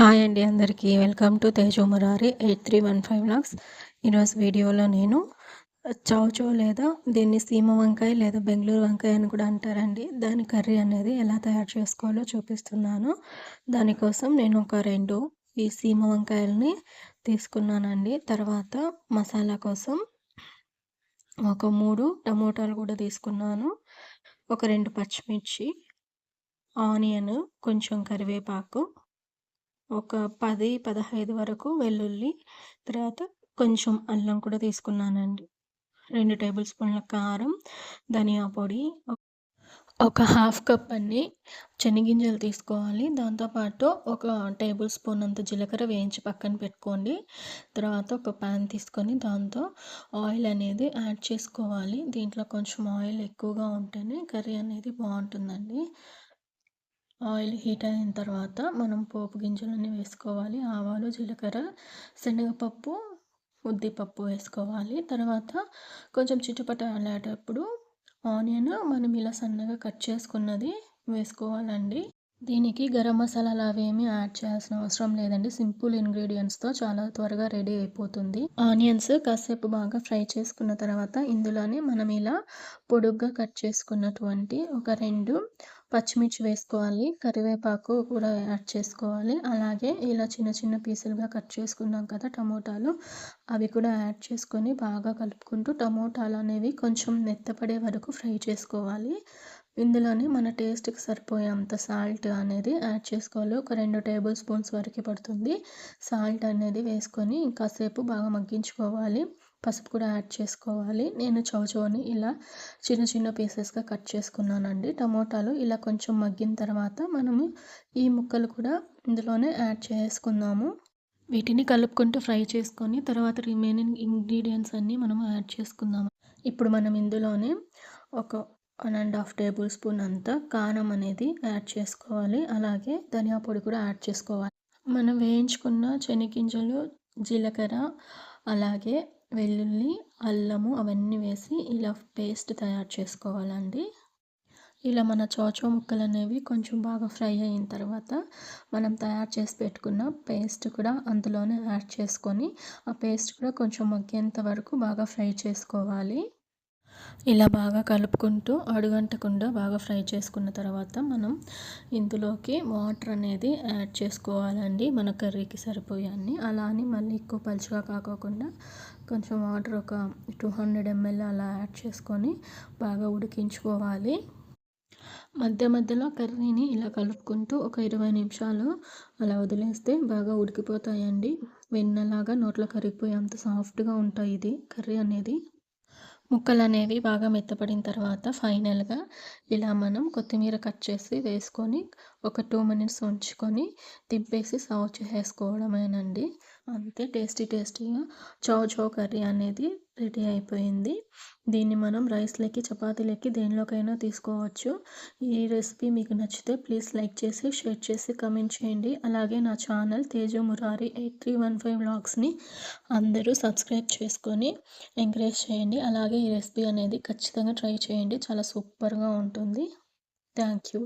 Hi అండి అందరికీ. Welcome to Teju Murari eight three one five vlogs. ఈరోజు వీడియోలో నేను చౌచో లేదా దీన్ని సీమ వంకాయ లేదా బెంగళూరు వంకాయ అని కూడా అంటారండి. దాని కర్రీ అనేది ఎలా తయారు చేసుకోవాలో చూపిస్తున్నాను. దానికోసం నేను ఒక రెండు ఈ సీమ వంకాయలని తీసుకున్నానండి. తర్వాత మసాలా కోసం ఒక మూడు టమోటాలు కూడా తీసుకున్నాను. ఒక రెండు పచ్చిమిర్చి ఆనియన్ కొంచెం కరివేపాకు ఒక పది పదహైదు వరకు వెల్లుల్లి తర్వాత కొంచెం అల్లం కూడా తీసుకున్నానండి. రెండు టేబుల్ స్పూన్ల కారం ధనియా పొడి ఒక హాఫ్ కప్ అన్ని శనగింజలు తీసుకోవాలి. దాంతోపాటు ఒక టేబుల్ స్పూన్ అంత జీలకర్ర వేయించి పక్కన పెట్టుకోండి. తర్వాత ఒక ప్యాన్ తీసుకొని దాంతో ఆయిల్ అనేది యాడ్ చేసుకోవాలి. దీంట్లో కొంచెం ఆయిల్ ఎక్కువగా ఉంటేనే కర్రీ అనేది బాగుంటుందండి. ఆయిల్ హీట్ అయిన తర్వాత మనం పోపు గింజలన్నీ వేసుకోవాలి. ఆవాలు జీలకర్ర శనగపప్పు ఉద్దిపప్పు వేసుకోవాలి. తర్వాత కొంచెం చిట్టుపట వెళ్ళేటప్పుడు ఆనియన్ మనం ఇలా సన్నగా కట్ చేసుకున్నది వేసుకోవాలండి. దీనికి గరం మసాలాలు అవేమీ యాడ్ చేయాల్సిన అవసరం లేదండి. సింపుల్ ఇంగ్రీడియంట్స్తో చాలా త్వరగా రెడీ అయిపోతుంది. ఆనియన్స్ కాసేపు బాగా ఫ్రై చేసుకున్న తర్వాత ఇందులోనే మనం ఇలా పొడుగ్గా కట్ చేసుకున్నటువంటి ఒక రెండు పచ్చిమిర్చి వేసుకోవాలి కరివేపాకు కూడా యాడ్ చేసుకోవాలి. అలాగే ఇలా చిన్న చిన్న పీసులుగా కట్ చేసుకున్నాం కదా టమోటాలు అవి కూడా యాడ్ చేసుకొని బాగా కలుపుకుంటూ టమోటాలు అనేవి కొంచెం మెత్తపడే వరకు ఫ్రై చేసుకోవాలి. ఇందులోనే మన టేస్ట్కి సరిపోయేంత సాల్ట్ అనేది యాడ్ చేసుకోవాలి. ఒక రెండు టేబుల్ స్పూన్స్ వరకు పడుతుంది. సాల్ట్ అనేది వేసుకొని కాసేపు బాగా మగ్గించుకోవాలి. పసుపు కూడా యాడ్ చేసుకోవాలి. నేను చౌచౌని ఇలా చిన్న చిన్న పీసెస్గా కట్ చేసుకున్నానండి. టమోటాలు ఇలా కొంచెం మగ్గిన తర్వాత మనము ఈ ముక్కలు కూడా ఇందులోనే యాడ్ చేసుకుందాము. వీటిని కలుపుకుంటూ ఫ్రై చేసుకొని తర్వాత రిమైనింగ్ ఇంగ్రీడియంట్స్ అన్నీ మనము యాడ్ చేసుకుందాము. ఇప్పుడు మనం ఇందులోనే ఒక one and half tablespoon అంతా కారం అనేది యాడ్ చేసుకోవాలి. అలాగే ధనియా పొడి కూడా యాడ్ చేసుకోవాలి. మనం వేయించుకున్న శనగింజలు జీలకర్ర అలాగే వెల్లుల్లి అల్లము అవన్నీ వేసి ఇలా పేస్ట్ తయారు చేసుకోవాలండి. ఇలా మన చోచో ముక్కలు అనేవి కొంచెం బాగా ఫ్రై అయిన తర్వాత మనం తయారు చేసి పెట్టుకున్న పేస్ట్ కూడా అందులోనే యాడ్ చేసుకొని ఆ పేస్ట్ కూడా కొంచెం మగ్గేంత వరకు బాగా ఫ్రై చేసుకోవాలి. ఇలా బాగా కలుపుకుంటూ అడుగంటకుండా బాగా ఫ్రై చేసుకున్న తర్వాత మనం ఇందులోకి వాటర్ అనేది యాడ్ చేసుకోవాలండి మన కర్రీకి సరిపోయాన్ని. అలా అని మళ్ళీ ఎక్కువ పలుచగా కాకోకుండా కొంచెం వాటర్ ఒక టూ హండ్రెడ్ ఎంఎల్ అలా యాడ్ చేసుకొని బాగా ఉడికించుకోవాలి. మధ్య మధ్యలో కర్రీని ఇలా కలుపుకుంటూ ఒక ఇరవై నిమిషాలు అలా వదిలేస్తే బాగా ఉడికిపోతాయండి. వెన్నలాగా నోట్లో కరిగిపోయే అంత సాఫ్ట్గా ఉంటాయి ఇది కర్రీ అనేది. ముక్కలు అనేవి బాగా మెత్తపడిన తర్వాత ఫైనల్గా ఇలా మనం కొత్తిమీర కట్ చేసి వేసుకొని ఒక టూ మినిట్స్ ఉంచుకొని తిప్పేసి సర్వ్ చేసుకోవడమేనండి అంతే టేస్టీ టేస్టీగా చౌ చౌ కర్రీ అనేది రెడీ అయిపోయింది. దీన్ని మనం రైస్లోకి చపాతీలకి దేనిలోకైనా తీసుకోవచ్చు. ఈ రెసిపీ మీకు నచ్చితే ప్లీజ్ లైక్ చేసి షేర్ చేసి కమెంట్ చేయండి. అలాగే నా channel Teju Murari eight three one five బ్లాగ్స్ని అందరూ సబ్స్క్రైబ్ చేసుకొని ఎంకరేజ్ చేయండి. అలాగే ఈ రెసిపీ అనేది ఖచ్చితంగా ట్రై చేయండి. చాలా సూపర్గా ఉంటుంది. Thank you.